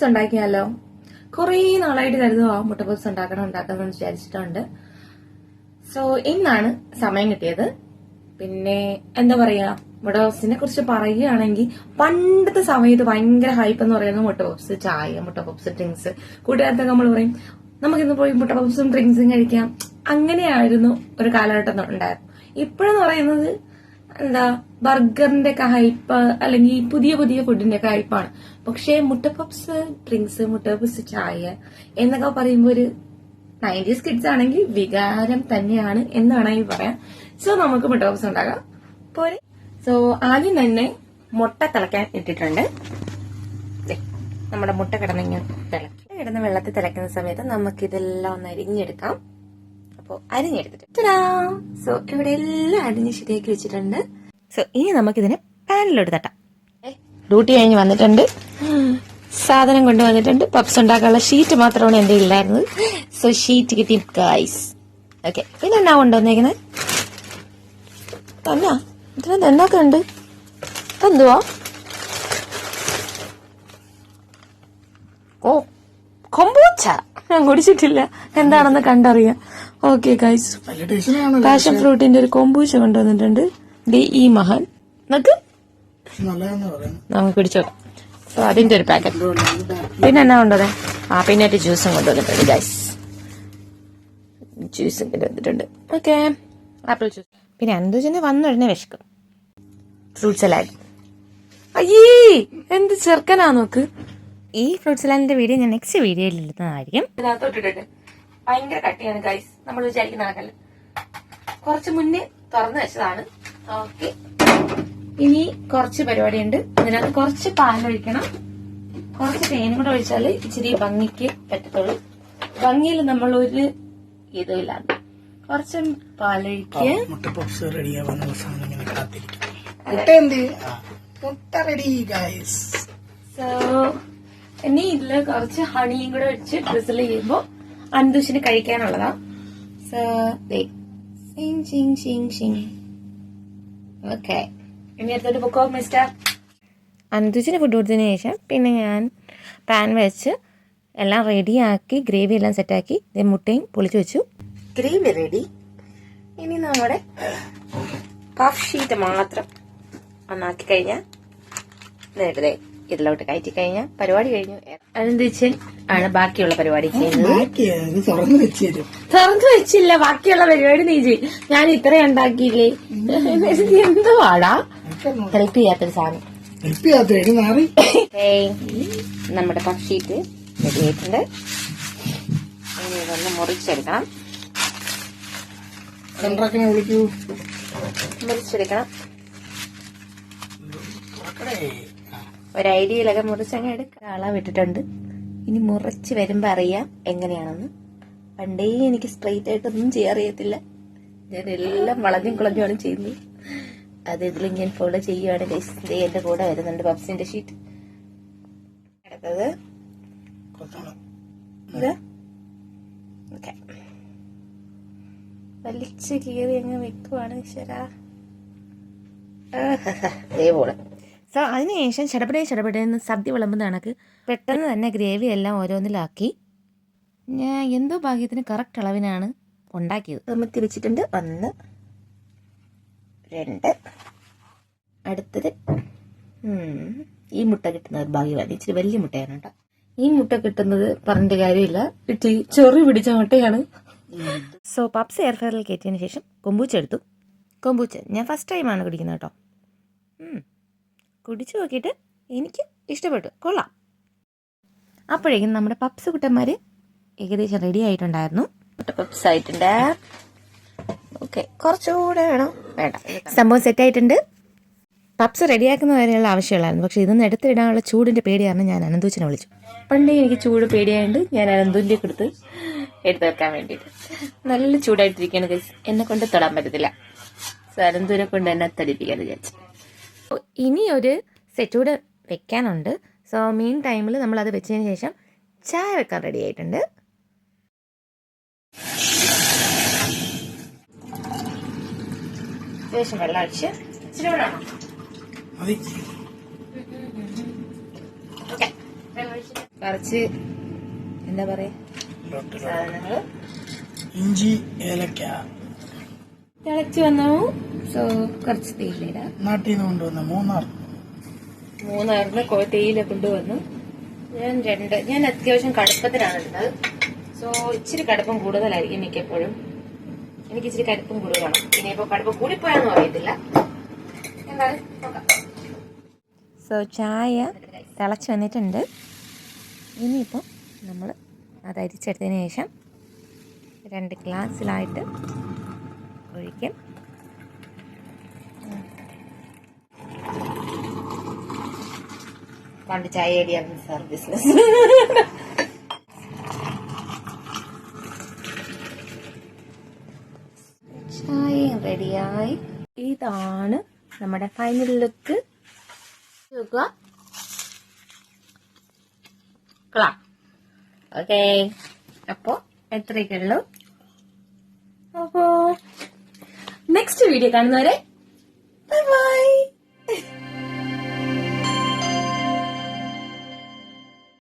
Puffs ഉണ്ടാക്കിയാലോ? കുറേ നാളായിട്ട് കരുതുക മുട്ട പപ്സ് ഉണ്ടാക്കണം ഉണ്ടാക്കണം എന്ന് വിചാരിച്ചിട്ടുണ്ട്. സോ ഇന്നാണ് സമയം കിട്ടിയത്. പിന്നെ എന്താ പറയാ മുട്ട പപ്സിനെ കുറിച്ച് പറയുകയാണെങ്കിൽ പണ്ടത്തെ സമയത്ത് ഭയങ്കര ഹൈപ്പ് എന്ന് പറയുന്നത് മുട്ട പപ്സ് ചായ മുട്ട പപ്സ് ഡ്രിങ്ക്സ് കൂട്ടുകാരത്തൊക്കെ നമ്മൾ പറയും നമുക്കിന്ന് പോയി മുട്ട പപ്സും ഡ്രിങ്ക്സും കഴിക്കാം. അങ്ങനെയായിരുന്നു ഒരു കാലഘട്ടം ഉണ്ടായിരുന്നു ഇപ്പോഴെന്ന് പറയുന്നത് എന്താ ബർഗറിന്റെ ഒക്കെ ഹൈപ്പ് അല്ലെങ്കിൽ പുതിയ പുതിയ ഫുഡിന്റെ ഒക്കെ ഹൈപ്പാണ് പക്ഷേ മുട്ട പപ്സ് ഡ്രിങ്ക്സ് മുട്ട പപ്സ് ചായ എന്നൊക്കെ പറയുമ്പോൾ ഒരു നയന്റീസ് കിഡ്സ് ആണെങ്കിൽ വികാരം തന്നെയാണ് എന്ന് വേണമെങ്കിൽ പറയാം. സോ നമുക്ക് മുട്ട പപ്സ് ഉണ്ടാകാം പോരെ. സോ ആദ്യം തന്നെ മുട്ട തിളയ്ക്കാൻ ഇട്ടിട്ടുണ്ട്. നമ്മുടെ മുട്ട കിടന്നിങ്ങനെ തിളക്കി കിടന്ന് വെള്ളത്തിൽ തിളയ്ക്കുന്ന സമയത്ത് നമുക്ക് ഇതെല്ലാം ഒന്ന് അരിഞ്ഞെടുക്കാം. അപ്പോൾ അരിഞ്ഞെടുത്തിട്ട് സോ ഇവിടെ എല്ലാം അരിഞ്ഞ് ശരിയാക്കി വെച്ചിട്ടുണ്ട്. സോ ഇനി നമുക്കിതിനെ പാനിലോട്ട് തട്ടാം. ഡ്യൂട്ടി കഴിഞ്ഞ് വന്നിട്ടുണ്ട്. സാധനം കൊണ്ടുവന്നിട്ടുണ്ട് പപ്സ് ഉണ്ടാക്കാനുള്ള ഷീറ്റ് മാത്രമാണ് എന്റെ ഇല്ലായിരുന്നത് സോ ഷീറ്റ് കിട്ടി ഗൈസ് ഓക്കെ പിന്നെ എന്നാ കൊണ്ടുവന്നേക്കുന്നത്? തന്നാ? ഇതിന് എന്നൊക്കെ ഉണ്ട്. എന്തുവാ ഓ കൊമ്പൂച്ച. ഞാൻ കുടിച്ചിട്ടില്ല. എന്താണെന്ന് കണ്ടറിയാം. ഓക്കെ ഗൈസ് പാഷൻ ഫ്രൂട്ടിന്റെ ഒരു കൊമ്പൂച്ച കൊണ്ടുവന്നിട്ടുണ്ട്. ഈ മഹാൻ നമുക്ക് പിടിച്ചോക്കാം. സോ അതിന്റെ ഒരു പാക്കറ്റ് പിന്നെ എന്നാ കൊണ്ടുവന്നേ? ആ പിന്നെ ഒരു ജ്യൂസും കൊണ്ടുവന്നിട്ടുണ്ട് ഗൈസ് ജ്യൂസും കൊണ്ടുവന്നിട്ടുണ്ട് ഓക്കെ ആപ്പിൾ ജ്യൂസ് പിന്നെ അന്തോജന് വന്നുടനെ വിശക്കും. ഫ്രൂട്ട് സലാഡ് അയ്യേ എന്ത് ചെറുക്കനാ നോക്ക്. ഈ ഫ്രൂട്ട് സലാഡിന്റെ വീഡിയോ ഞാൻ നെക്സ്റ്റ് വീഡിയോയിൽ ഇടുന്നതായിരിക്കും. ഭയങ്കര കട്ടിയാണ് ഗൈസ് നമ്മൾ വിചാരിക്കുന്ന കണക്കല്ല കുറച്ച് മുന്നേ തുറന്നു വെച്ചതാണ്. ഓക്കെ. ഇനി കുറച്ച് പരിപാടിയുണ്ട്. ഇതിനകത്ത് കുറച്ച് പാലൊഴിക്കണം കുറച്ച് തേനും കൂടെ ഒഴിച്ചാൽ ഇച്ചിരി ഭംഗിക്ക് പറ്റത്തുള്ളൂ. ഭംഗിയിൽ നമ്മൾ ഒരു ഇതുമില്ലാതെ കുറച്ച് പാലൊഴിക്കുക മുട്ട പപ്സ് റെഡിയാവാനുള്ള സാധനം ഇങ്ങനെ കാത്തിരിക്കും മുട്ട എന്ത്? ആ, മുട്ട റെഡി ഗൈസ് സോ ഇനി ഇതിൽ കുറച്ച് ഹണിയും കൂടെ ഒഴിച്ച് ഡ്രിസിൽ ചെയ്യുമ്പോ അന്തൂഷിന് കഴിക്കാനുള്ളതാ. So okay. ഇനി അടുത്തോട്ട് ബുക്കോ മിസ്റ്റർ അന്തൂഷിന് ഫുഡ് കൊടുത്തതിന് ശേഷം പിന്നെ ഞാൻ പാൻ വെച്ച് എല്ലാം റെഡിയാക്കി ഗ്രേവി എല്ലാം സെറ്റാക്കി മുട്ടയും പൊളിച്ചു വെച്ചു. ഗ്രേവി റെഡി ഇനി നമ്മുടെ പഫ് ഷീറ്റ് മാത്രം ഒന്നാക്കി കഴിഞ്ഞാൽ ദേ ഇതിലോട്ട് കയറ്റി കഴിഞ്ഞാൽ പരിപാടി കഴിഞ്ഞു. അനന്തിച്ചൻ ആണ് ബാക്കിയുള്ള പരിപാടി ചെയ്യുന്നത്. തുറന്നു വെച്ച് തുറന്നു വെച്ചില്ല ബാക്കിയുള്ള പരിപാടി നീ ചെയ്യും. ഞാൻ ഇത്ര ഉണ്ടാക്കിയില്ലേ? എന്തുവാടാ? ഹെൽപ്പ് ചെയ്യാത്തൊരു സാധനം. ഹെൽപ്പ് ചെയ്യാത്ത നമ്മുടെ പക്ഷിട്ട് റെഡിയായിട്ടുണ്ട് ഇനി ഇതൊന്ന് മുറിച്ചെടുക്കണം. മുറിച്ചെടുക്കണം. തുറക്കടേ ആ, ഒരു ഐഡിയയിലൊക്കെ മുറിച്ചങ്ങ് എടുക്കുക അളവിട്ടിട്ടുണ്ട് ഇനി മുറിച്ച് വരുമ്പോൾ അറിയാം എങ്ങനെയാണെന്ന്. പണ്ടേ എനിക്ക് സ്ട്രെയിറ്റ് ആയിട്ടൊന്നും ചെയ്യാൻ അറിയത്തില്ല ഞാൻ എല്ലാം വളഞ്ഞും കുളഞ്ഞുമാണ് ചെയ്യുന്നത്. അത് ഇതിൽ ഞാൻ ഫോളോ ചെയ്യുവാണ്. ദേ എന്റെ കൂടെ വരുന്നുണ്ട് പബ്സിന്റെ ഷീറ്റ് അടുത്തത്. വലിച്ചു ഇത്. ഓക്കെ. വലിച്ച് കീറി അങ്ങ് വെക്കുവാണ് ശരാ അതേപോലെ സോ അതിനുശേഷം ചടപടേ എന്ന് സദ്യ വിളമ്പുന്ന കണക്ക് പെട്ടെന്ന് തന്നെ ഗ്രേവി എല്ലാം ഓരോന്നിലാക്കി. ഞാൻ എന്തോ ഭാഗ്യത്തിന് കറക്റ്റ് അളവിനാണ് ഉണ്ടാക്കിയത്. നിർമ്മത്തി വെച്ചിട്ടുണ്ട്. ഒന്ന് രണ്ട്. അടുത്തത് ഈ മുട്ട കിട്ടുന്ന ഒരു ഭാഗ്യമാണ്. ഇച്ചിരി വലിയ മുട്ടയാണ് കേട്ടോ. ഈ മുട്ട കിട്ടുന്നത് പറഞ്ഞിട്ട് കാര്യമില്ല. ഇച്ചിരി ചൊറി പിടിച്ച മുട്ടയാണ്. സോ പപ്സ് എയർ ഫ്രയറിൽ കയറ്റിയതിന് ശേഷം കൊമ്പൂച്ച എടുത്തു കൊമ്പൂച്ച ഞാൻ ഫസ്റ്റ് ടൈമാണ് കുടിക്കുന്നത് കേട്ടോ. കുടിച്ചു നോക്കിയിട്ട് എനിക്ക് ഇഷ്ടപ്പെട്ടു. കൊള്ളാം. അപ്പോഴേക്കും നമ്മുടെ പപ്സ് കുട്ടന്മാർ ഏകദേശം റെഡി ആയിട്ടുണ്ടായിരുന്നു. പപ്സ് ആയിട്ടുണ്ട്. ഓക്കെ കുറച്ചുകൂടെ വേണം. വേണ്ട. സംഭവം സെറ്റ് ആയിട്ടുണ്ട്. പപ്സ് റെഡിയാക്കുന്ന വരെയുള്ള ആവശ്യമുള്ളായിരുന്നു പക്ഷേ ഇതൊന്നും എടുത്തിടാനുള്ള ചൂടിന്റെ പേടി കാരണം ഞാൻ അനന്തൂച്ചിനെ വിളിച്ചു. പണ്ടേ എനിക്ക് ചൂട് പേടിയായതുകൊണ്ട് ഞാൻ അനന്തുവിന്റെ കൊടുത്ത് എടുത്തു വെക്കാൻ വേണ്ടിയിട്ട്. നല്ല ചൂടായിട്ടിരിക്കുകയാണ്. എന്നെ കൊണ്ട് തൊടാൻ പറ്റത്തില്ല. സോ അനന്തുവിനെ കൊണ്ട് എന്നെ തടിപ്പിക്കാന്ന് വിചാരിച്ചു. ഓ, ഇനി ഒരു സെറ്റ് കൂടെ വെക്കാനുണ്ട്. സോ മീൻ ടൈമിൽ നമ്മൾ അത് വെച്ചതിന് ശേഷം ചായ വെക്കാൻ റെഡി ആയിട്ടുണ്ട്. ശേഷം വെള്ളം ഒഴിച്ച് ഇച്ചിരി വെള്ളം മതി. ഓക്കെ കുറച്ച് എന്താ പറയാ? സാധനങ്ങൾ. ഇഞ്ചി ഏലക്ക. തിളച്ച് വന്നു. സോ കുറച്ച് തേയിലിടാം നാട്ടിൽ നിന്ന് കൊണ്ടുവന്ന മൂന്നാർ. മൂന്നാറിന് തേയില കൊണ്ടുവന്നു. ഞാൻ രണ്ട് ഞാൻ അത്യാവശ്യം കടുപ്പത്തിനാണ് ഇടുന്നത് സോ ഇച്ചിരി കടുപ്പം കൂടുതലായിരിക്കും മിക്കപ്പോഴും. എനിക്ക് ഇച്ചിരി കടുപ്പം കൂടുതലാണ്. ഇനിയിപ്പോ കടുപ്പം കൂടിപ്പോയാന്നും അറിയത്തില്ല. എന്തായാലും നോക്കാം. സോ ചായ തിളച്ച് വന്നിട്ടുണ്ട്. ഇനിയിപ്പോൾ നമ്മൾ അത് അരിച്ചെടുത്തതിന് ശേഷം രണ്ട് ഗ്ലാസ്സിലായിട്ട് ഒഴിക്കും. പണ്ട് ചായ അടിയായിരുന്നു സാർ ബിസിനസ്. ചായ റെഡിയായി. ഇതാണ് നമ്മുടെ ഫൈനൽ ലുക്ക്. ഓക്കെ. അപ്പോ എത്രയൊക്കെ ഉള്ളൂ? 口を入れたのれ